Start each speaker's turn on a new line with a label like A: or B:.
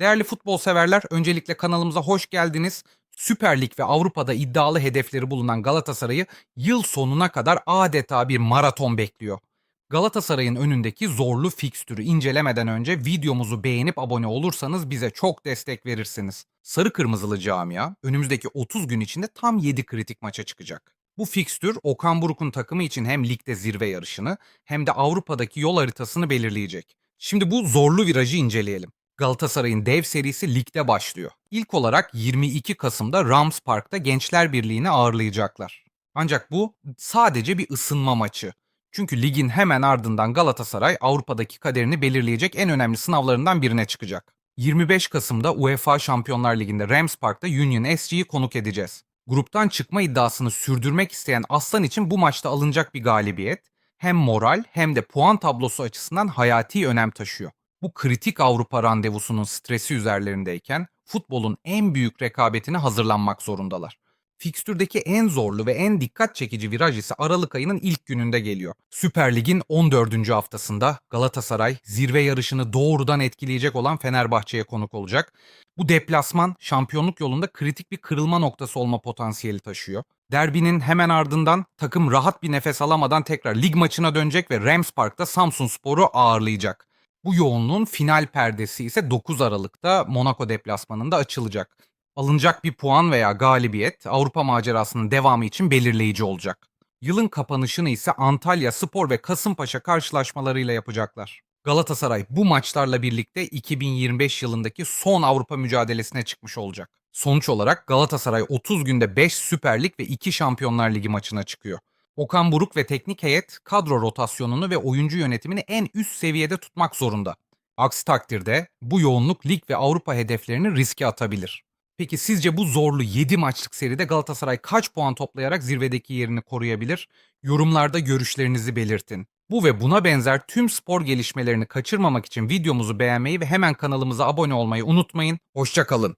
A: Değerli futbol severler, öncelikle kanalımıza hoş geldiniz. Süper Lig ve Avrupa'da iddialı hedefleri bulunan Galatasaray'ı yıl sonuna kadar adeta bir maraton bekliyor. Galatasaray'ın önündeki zorlu fikstürü incelemeden önce videomuzu beğenip abone olursanız bize çok destek verirsiniz. Sarı Kırmızılı camia önümüzdeki 30 gün içinde tam 7 kritik maça çıkacak. Bu fikstür Okan Buruk'un takımı için hem ligde zirve yarışını hem de Avrupa'daki yol haritasını belirleyecek. Şimdi bu zorlu virajı inceleyelim. Galatasaray'ın dev serisi ligde başlıyor. İlk olarak 22 Kasım'da Rams Park'ta Gençler Birliği'ni ağırlayacaklar. Ancak bu sadece bir ısınma maçı. Çünkü ligin hemen ardından Galatasaray Avrupa'daki kaderini belirleyecek en önemli sınavlarından birine çıkacak. 25 Kasım'da UEFA Şampiyonlar Ligi'nde Rams Park'ta Union SG'yi konuk edeceğiz. Gruptan çıkma iddiasını sürdürmek isteyen Aslan için bu maçta alınacak bir galibiyet hem moral hem de puan tablosu açısından hayati önem taşıyor. Bu kritik Avrupa randevusunun stresi üzerlerindeyken futbolun en büyük rekabetine hazırlanmak zorundalar. Fikstürdeki en zorlu ve en dikkat çekici viraj ise Aralık ayının ilk gününde geliyor. Süper Lig'in 14. haftasında Galatasaray zirve yarışını doğrudan etkileyecek olan Fenerbahçe'ye konuk olacak. Bu deplasman şampiyonluk yolunda kritik bir kırılma noktası olma potansiyeli taşıyor. Derbinin hemen ardından takım rahat bir nefes alamadan tekrar lig maçına dönecek ve Rams Park'ta Samsun Spor'u ağırlayacak. Bu yoğunluğun final perdesi ise 9 Aralık'ta Monaco deplasmanında açılacak. Alınacak bir puan veya galibiyet Avrupa macerasının devamı için belirleyici olacak. Yılın kapanışını ise Antalya Spor ve Kasımpaşa karşılaşmalarıyla yapacaklar. Galatasaray bu maçlarla birlikte 2025 yılındaki son Avrupa mücadelesine çıkmış olacak. Sonuç olarak Galatasaray 30 günde 5 Süper Lig ve 2 Şampiyonlar Ligi maçına çıkıyor. Okan Buruk ve teknik heyet kadro rotasyonunu ve oyuncu yönetimini en üst seviyede tutmak zorunda. Aksi takdirde bu yoğunluk lig ve Avrupa hedeflerini riske atabilir. Peki sizce bu zorlu 7 maçlık seride Galatasaray kaç puan toplayarak zirvedeki yerini koruyabilir? Yorumlarda görüşlerinizi belirtin. Bu ve buna benzer tüm spor gelişmelerini kaçırmamak için videomuzu beğenmeyi ve hemen kanalımıza abone olmayı unutmayın. Hoşçakalın.